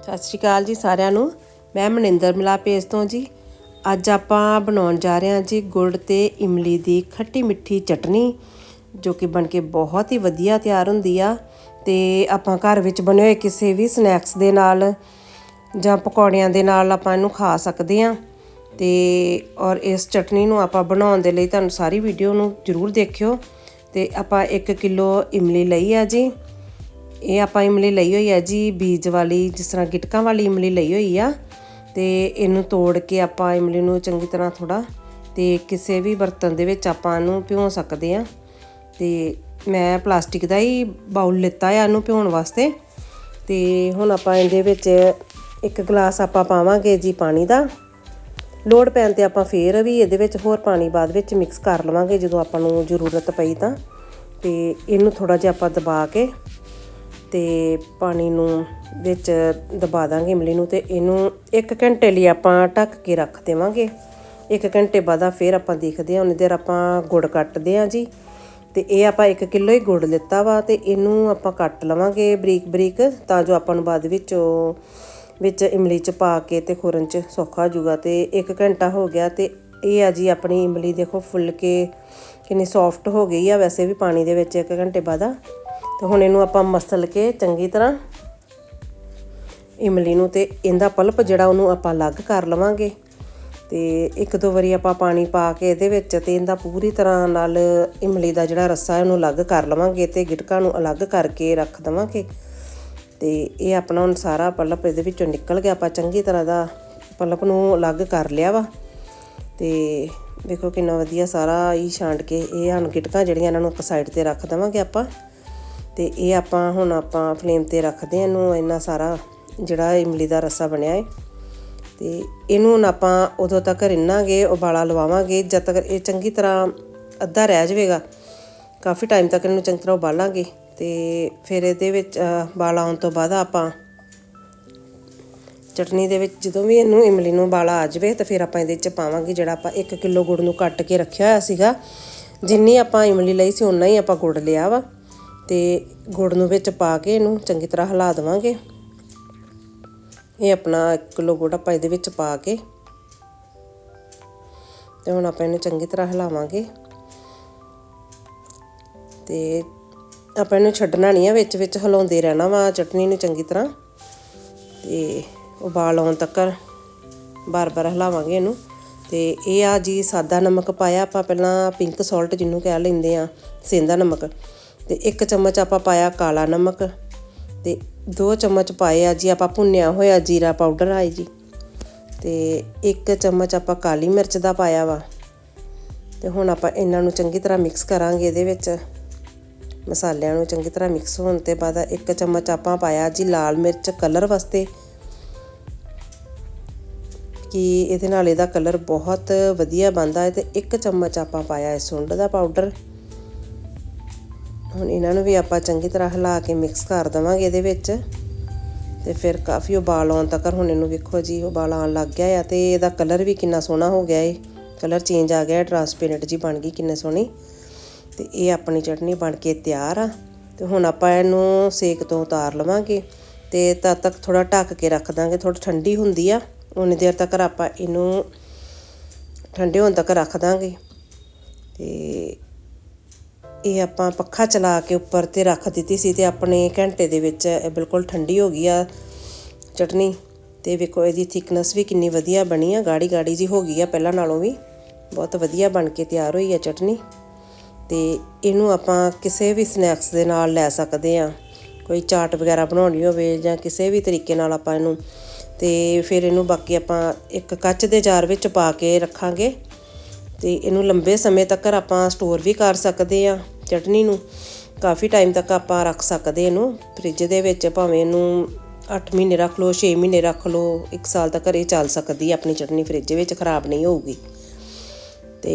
ਸਤਿ ਸ਼੍ਰੀ ਅਕਾਲ ਜੀ ਸਾਰਿਆਂ ਨੂੰ। ਮੈਂ ਮਨਿੰਦਰ ਮਿਲਾ ਪੇਜ ਤੋਂ ਜੀ। ਅੱਜ ਆਪਾਂ ਬਣਾਉਣ ਜਾ ਰਹੇ ਹਾਂ ਜੀ ਗੁੜ ਤੇ ਇਮਲੀ ਦੀ ਖੱਟੀ ਮਿੱਠੀ ਚਟਨੀ, ਜੋ ਕਿ ਬਣ ਕੇ ਬਹੁਤ ਹੀ ਵਧੀਆ ਤਿਆਰ ਹੁੰਦੀ ਆ ਤੇ ਆਪਾਂ ਘਰ ਵਿੱਚ ਬਣੇ ਹੋਏ ਕਿਸੇ ਵੀ ਸਨੈਕਸ ਦੇ ਨਾਲ ਜਾਂ ਪਕੌੜਿਆਂ ਦੇ ਨਾਲ ਆਪਾਂ ਇਹਨੂੰ ਖਾ ਸਕਦੇ ਹਾਂ। ਤੇ ਔਰ ਇਸ ਚਟਨੀ ਨੂੰ ਆਪਾਂ ਬਣਾਉਣ ਦੇ ਲਈ ਤੁਹਾਨੂੰ ਸਾਰੀ ਵੀਡੀਓ ਨੂੰ ਜ਼ਰੂਰ ਦੇਖਿਓ। ਤੇ ਆਪਾਂ 1 ਕਿਲੋ ਇਮਲੀ ਲਈ ਆ ਜੀ। ਇਹ ਆਪਾਂ ਇਮਲੀ ਲਈ ਹੋਈ ਹੈ ਜੀ, ਬੀਜ ਵਾਲੀ, ਜਿਸ ਤਰ੍ਹਾਂ ਗਿਟਕਾਂ ਵਾਲੀ ਇਮਲੀ ਲਈ ਹੋਈ ਆ। ਤੇ ਇਹਨੂੰ ਤੋੜ ਕੇ ਆਪਾਂ ਇਮਲੀ ਨੂੰ ਚੰਗੀ ਤਰ੍ਹਾਂ ਥੋੜਾ ਤੇ ਕਿਸੇ ਵੀ ਬਰਤਨ ਦੇ ਵਿੱਚ ਆਪਾਂ ਇਹਨੂੰ ਭਿਓ ਸਕਦੇ ਆ ਤੇ ਮੈਂ ਪਲਾਸਟਿਕ ਦਾ ਹੀ ਬਾਉਲ ਲਿੱਤਾ ਆ ਇਹਨੂੰ ਭਿਉਣ ਵਾਸਤੇ। ਤੇ ਹੁਣ ਆਪਾਂ ਇਹਦੇ ਵਿੱਚ ਇੱਕ ਗਲਾਸ ਆਪਾਂ ਪਾਵਾਂਗੇ ਜੀ ਪਾਣੀ ਦਾ। ਲੋੜ ਪੈਣ ਤੇ ਆਪਾਂ ਫੇਰ ਵੀ ਇਹਦੇ ਵਿੱਚ ਹੋਰ ਪਾਣੀ ਬਾਅਦ ਵਿੱਚ ਮਿਕਸ ਕਰ ਲਵਾਂਗੇ ਜਦੋਂ ਆਪਾਂ ਨੂੰ ਜ਼ਰੂਰਤ ਪਈ ਤਾਂ। ਤੇ ਇਹਨੂੰ ਥੋੜਾ ਜਿਹਾ ਆਪਾਂ ਦਬਾ ਕੇ ਤੇ ਪਾਣੀ ਨੂੰ ਵਿੱਚ ਦਬਾ ਦਾਂਗੇ ਇਮਲੀ ਨੂੰ ਤੇ ਇਹਨੂੰ 1 ਘੰਟੇ ਲਈ ਆਪਾਂ ਢੱਕ ਕੇ ਰੱਖ ਦੇਵਾਂਗੇ। 1 ਘੰਟੇ ਬਾਅਦ ਫਿਰ ਆਪਾਂ ਦੇਖਦੇ ਹਾਂ, ਉਹਨੇ ਦੇਰ ਆਪਾਂ ਗੁੜ ਕੱਟਦੇ ਹਾਂ ਜੀ। ਤੇ ਇਹ ਆਪਾਂ 1 ਕਿਲੋ ਹੀ ਗੁੜ ਲਿੱਤਾ ਵਾ ਤੇ ਇਹਨੂੰ ਆਪਾਂ ਕੱਟ ਲਵਾਂਗੇ ਬਰੀਕ ਬਰੀਕ ਤਾਂ ਜੋ ਆਪਾਂ ਨੂੰ ਬਾਅਦ ਵਿੱਚ ਵਿੱਚ ਇਮਲੀ ਚ ਪਾ ਕੇ ਤੇ ਖੁਰਨ ਚ ਸੌਖਾ ਜੂਗਾ। ਤੇ 1 ਘੰਟਾ ਹੋ ਗਿਆ ਤੇ ਇਹ ਆ ਜੀ ਆਪਣੀ ਇਮਲੀ ਦੇਖੋ ਫੁੱਲ ਕੇ ਕਿੰਨੀ ਸੌਫਟ ਹੋ ਗਈ ਆ। ਵੈਸੇ ਵੀ ਪਾਣੀ ਦੇ ਵਿੱਚ 1 ਘੰਟੇ ਬਾਅਦ ਤੇ ਹੁਣ ਇਹਨੂੰ ਆਪਾਂ ਮਸਲ ਕੇ ਚੰਗੀ ਤਰ੍ਹਾਂ ਇਮਲੀ ਨੂੰ ਤੇ ਇਹਦਾ ਪਲਪ ਜਿਹੜਾ ਉਹਨੂੰ ਆਪਾਂ ਅਲੱਗ ਕਰ ਲਵਾਂਗੇ ਤੇ ਇੱਕ ਦੋ ਵਾਰੀ ਆਪਾਂ ਪਾਣੀ ਪਾ ਕੇ ਇਹਦੇ ਵਿੱਚ ਤੇ ਇਹਦਾ ਪੂਰੀ ਤਰ੍ਹਾਂ ਨਾਲ ਇਮਲੀ ਦਾ ਜਿਹੜਾ ਰੱਸਾ ਹੈ ਉਹਨੂੰ ਅਲੱਗ ਕਰ ਲਵਾਂਗੇ ਤੇ ਗਿਟਕਾਂ ਨੂੰ ਅਲੱਗ ਕਰਕੇ ਰੱਖ ਦਵਾਂਗੇ ਤੇ ਇਹ ਆਪਣਾ ਹੁਣ ਸਾਰਾ ਪਲਪ ਇਹਦੇ ਵਿੱਚੋਂ ਨਿਕਲ ਗਿਆ। ਆਪਾਂ ਚੰਗੀ ਤਰ੍ਹਾਂ ਦਾ ਪਲਪ ਨੂੰ ਅਲੱਗ ਕਰ ਲਿਆ ਵਾ। ਤੇ ਦੇਖੋ ਕਿੰਨਾ ਵਧੀਆ ਸਾਰਾ ਹੀ ਛਾਂਟ ਕੇ ਇਹ ਹਨ ਗਿਟਕਾਂ ਜਿਹੜੀਆਂ ਇਹਨਾਂ ਨੂੰ ਇੱਕ ਸਾਈਡ ਤੇ ਰੱਖ ਦਵਾਂਗੇ ਆਪਾਂ। ਤੇ ਇਹ ਆਪਾਂ ਹੁਣ ਆਪਾਂ ਫਲੇਮ ਤੇ ਰੱਖਦੇ ਹਾਂ, ਇਹਨੂੰ ਇੰਨਾ ਸਾਰਾ ਜਿਹੜਾ ਇਮਲੀ ਦਾ ਰਸਾ ਬਣਿਆ ਹੈ ਤੇ ਇਹਨੂੰ ਹੁਣ ਆਪਾਂ ਉਦੋਂ ਤੱਕ ਰਿੰਨਾਂਗੇ, ਉਬਾਲਾ ਲਵਾਵਾਂਗੇ, ਜਦ ਤੱਕ ਇਹ ਚੰਗੀ ਤਰ੍ਹਾਂ ਅੱਧਾ ਰਹਿ ਜਾਵੇਗਾ, ਕਾਫੀ ਟਾਈਮ ਤੱਕ ਇਹਨੂੰ ਚੰਗੀ ਤਰ੍ਹਾਂ ਉਬਾਲਾਂਗੇ। ਤੇ ਫਿਰ ਇਹਦੇ ਵਿੱਚ ਬਾਲਾ ਆਉਣ ਤੋਂ ਬਾਅਦ ਆਪਾਂ ਚਟਨੀ ਦੇ ਵਿੱਚ ਜਦੋਂ ਵੀ ਇਹਨੂੰ ਇਮਲੀ ਨੂੰ ਬਾਲਾ ਆ ਜਾਵੇ, ਤਾਂ ਫਿਰ ਆਪਾਂ ਇਹਦੇ ਵਿੱਚ ਪਾਵਾਂਗੇ ਜਿਹੜਾ ਆਪਾਂ 1 ਕਿਲੋ ਗੁੜ ਨੂੰ ਕੱਟ ਕੇ ਰੱਖਿਆ ਹੋਇਆ ਸੀਗਾ। ਜਿੰਨੀ ਆਪਾਂ ਇਮਲੀ ਲਈ ਸੀ ਉਨਾ ਹੀ ਆਪਾਂ ਗੁੜ ਲਿਆ ਵਾ। ਤੇ ਗੁੜ ਨੂੰ ਵਿੱਚ ਪਾ ਕੇ ਇਹਨੂੰ ਚੰਗੀ ਤਰ੍ਹਾਂ ਹਿਲਾ ਦੇਵਾਂਗੇ। ਇਹ ਆਪਣਾ 1 ਕਿਲੋ ਗੁੜ ਆਪਾਂ ਇਹਦੇ ਵਿੱਚ ਪਾ ਕੇ ਤੇ ਹੁਣ ਆਪਾਂ ਇਹਨੂੰ ਚੰਗੀ ਤਰ੍ਹਾਂ ਹਿਲਾਵਾਂਗੇ। ਤੇ ਆਪਾਂ ਇਹਨੂੰ ਛੱਡਣਾ ਨਹੀਂ ਆ, ਵਿੱਚ ਵਿੱਚ ਹਿਲਾਉਂਦੇ ਰਹਿਣਾ ਵਾ ਚਟਨੀ ਨੂੰ ਚੰਗੀ ਤਰ੍ਹਾਂ। ਤੇ ਉਬਾਲ ਆਉਣ ਤੱਕ ਬਾਰ-ਬਾਰ ਹਿਲਾਵਾਂਗੇ ਇਹਨੂੰ। ਤੇ ਇਹ ਆ ਜੀ ਸਾਦਾ ਨਮਕ ਪਾਇਆ, ਆਪਾਂ ਪਹਿਲਾਂ ਪਿੰਕ ਸਾਲਟ ਜਿਹਨੂੰ ਕਹਿ ਲੈਂਦੇ ਆ, ਸੇਂਦਾ ਨਮਕ। ਤੇ ਇੱਕ ਚਮਚ ਆਪਾਂ ਪਾਇਆ ਕਾਲਾ ਨਮਕ ਤੇ ਦੋ ਚਮਚ ਪਾਏ ਆ ਜੀ, ਆਪਾਂ ਭੁੰਨਿਆ ਹੋਇਆ ਜੀਰਾ ਪਾਊਡਰ ਆਈ ਜੀ। ਤੇ ਇੱਕ ਚਮਚ ਆਪਾਂ ਕਾਲੀ ਮਿਰਚ ਦਾ ਪਾਇਆ ਵਾ। ਤੇ ਹੁਣ ਆਪਾਂ ਇਹਨਾਂ ਨੂੰ ਚੰਗੀ ਤਰ੍ਹਾਂ ਮਿਕਸ ਕਰਾਂਗੇ ਇਹਦੇ ਵਿੱਚ। ਮਸਾਲਿਆਂ ਨੂੰ ਚੰਗੀ ਤਰ੍ਹਾਂ ਮਿਕਸ ਹੋਣ ਤੇ ਬਾਅਦ ਇੱਕ ਚਮਚ ਆਪਾਂ ਪਾਇਆ ਜੀ ਲਾਲ ਮਿਰਚ ਕਲਰ ਵਾਸਤੇ। ਕਿ ਇਹਦੇ ਨਾਲ ਇਹਦਾ ਕਲਰ ਬਹੁਤ ਵਧੀਆ ਬਣਦਾ ਹੈ ਤੇ ਇੱਕ ਚਮਚ ਆਪਾਂ ਪਾਇਆ ਹੈ ਸੁੰਡ ਦਾ ਪਾਊਡਰ। ਹੁਣ ਇਹਨਾਂ ਨੂੰ ਵੀ ਆਪਾਂ ਚੰਗੀ ਤਰ੍ਹਾਂ ਹਿਲਾ ਕੇ ਮਿਕਸ ਕਰ ਦਵਾਂਗੇ ਇਹਦੇ ਵਿੱਚ। ਤੇ ਫਿਰ ਕਾਫੀ ਉਬਾਲ ਆਉਣ ਤੱਕ ਹੁਣ ਇਹਨੂੰ ਵੇਖੋ ਜੀ, ਉਬਾਲ ਆਉਣ ਲੱਗ ਗਿਆ ਆ ਤੇ ਇਹਦਾ ਕਲਰ ਵੀ ਕਿੰਨਾ ਸੋਹਣਾ ਹੋ ਗਿਆ ਏ। ਕਲਰ ਚੇਂਜ ਆ ਗਿਆ ਟ੍ਰਾਂਸਪੇਰੈਂਟ ਜੀ ਬਣ ਗਈ ਕਿੰਨੇ ਸੋਹਣੀ। ਤੇ ਇਹ ਆਪਣੀ ਚਟਨੀ ਬਣ ਕੇ ਤਿਆਰ ਆ। ਤੇ ਹੁਣ ਆਪਾਂ ਇਹਨੂੰ ਸੇਕ ਤੋਂ ਉਤਾਰ ਲਵਾਂਗੇ ਤੇ ਤਦ ਤੱਕ ਥੋੜਾ ਢੱਕ ਕੇ ਰੱਖ ਦਾਂਗੇ ਥੋੜੀ ਠੰਡੀ ਹੁੰਦੀ ਆ। ਉਨੀ ਦੇਰ ਤੱਕ ਆਪਾਂ ਇਹਨੂੰ ਠੰਡੇ ਹੋਣ ਤੱਕ ਰੱਖ ਦਾਂਗੇ। ਤੇ ਇਹ ਆਪਾਂ ਪੱਖਾ ਚਲਾ ਕੇ ਉੱਪਰ ਤੇ ਰੱਖ ਦਿੱਤੀ ਸੀ ਤੇ ਆਪਣੇ ਘੰਟੇ ਦੇ ਵਿੱਚ ਇਹ ਬਿਲਕੁਲ ਠੰਡੀ ਹੋ ਗਈ ਆ ਚਟਨੀ। ਤੇ ਵੇਖੋ, ਇਹਦੀ ਥਿਕਨੈਸ ਵੀ ਕਿੰਨੀ ਵਧੀਆ ਬਣੀ ਆ। ਗਾੜੀ ਗਾੜੀ ਜੀ ਹੋ ਗਈ ਆ ਪਹਿਲਾਂ ਨਾਲੋਂ ਵੀ। ਬਹੁਤ ਵਧੀਆ ਬਣ ਕੇ ਤਿਆਰ ਹੋਈ ਆ ਚਟਨੀ। ਤੇ ਇਹਨੂੰ ਆਪਾਂ ਕਿਸੇ ਵੀ ਸਨੈਕਸ ਦੇ ਨਾਲ ਲੈ ਸਕਦੇ ਆ। ਕੋਈ ਚਾਟ ਵਗੈਰਾ ਬਣਾਉਣੀ ਹੋਵੇ ਜਾਂ ਕਿਸੇ ਵੀ ਤਰੀਕੇ ਨਾਲ ਆਪਾਂ ਇਹਨੂੰ। ਤੇ ਫਿਰ ਇਹਨੂੰ ਬਾਕੀ ਆਪਾਂ ਇੱਕ ਕੱਚ ਦੇ ਜਾਰ ਵਿੱਚ ਪਾ ਕੇ ਰੱਖਾਂਗੇ। ਤੇ ਇਹਨੂੰ ਲੰਬੇ ਸਮੇਂ ਤੱਕ ਆਪਾਂ ਸਟੋਰ ਵੀ ਕਰ ਸਕਦੇ ਆ ਚਟਨੀ ਨੂੰ। ਕਾਫੀ ਟਾਈਮ ਤੱਕ ਆਪਾਂ ਰੱਖ ਸਕਦੇ ਇਹਨੂੰ। ਫ੍ਰਿਜ ਦੇ ਵਿੱਚ ਭਾਵੇਂ ਇਹਨੂੰ 8 ਮਹੀਨੇ ਰੱਖ ਲਓ 6 ਮਹੀਨੇ ਰੱਖ ਲਓ 1 ਸਾਲ ਤੱਕ ਇਹ ਚੱਲ ਸਕਦੀ ਹੈ। ਆਪਣੀ ਚਟਨੀ ਫ੍ਰਿਜ ਵਿੱਚ ਖਰਾਬ ਨਹੀਂ ਹੋਊਗੀ। ਤੇ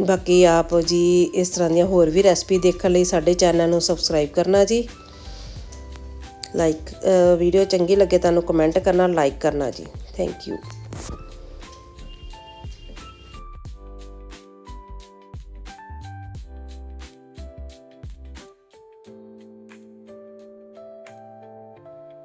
ਬਾਕੀ ਆਪ ਜੀ ਇਸ ਤਰ੍ਹਾਂ ਦੀਆਂ ਹੋਰ ਵੀ ਰੈਸਪੀ ਦੇਖਣ ਲਈ ਸਾਡੇ ਚੈਨਲ ਨੂੰ ਸਬਸਕ੍ਰਾਈਬ ਕਰਨਾ ਜੀ। ਲਾਈਕ ਵੀਡੀਓ ਚੰਗੀ ਲੱਗੇ ਤੁਹਾਨੂੰ ਕਮੈਂਟ ਕਰਨਾ ਲਾਈਕ ਕਰਨਾ ਜੀ। Thank you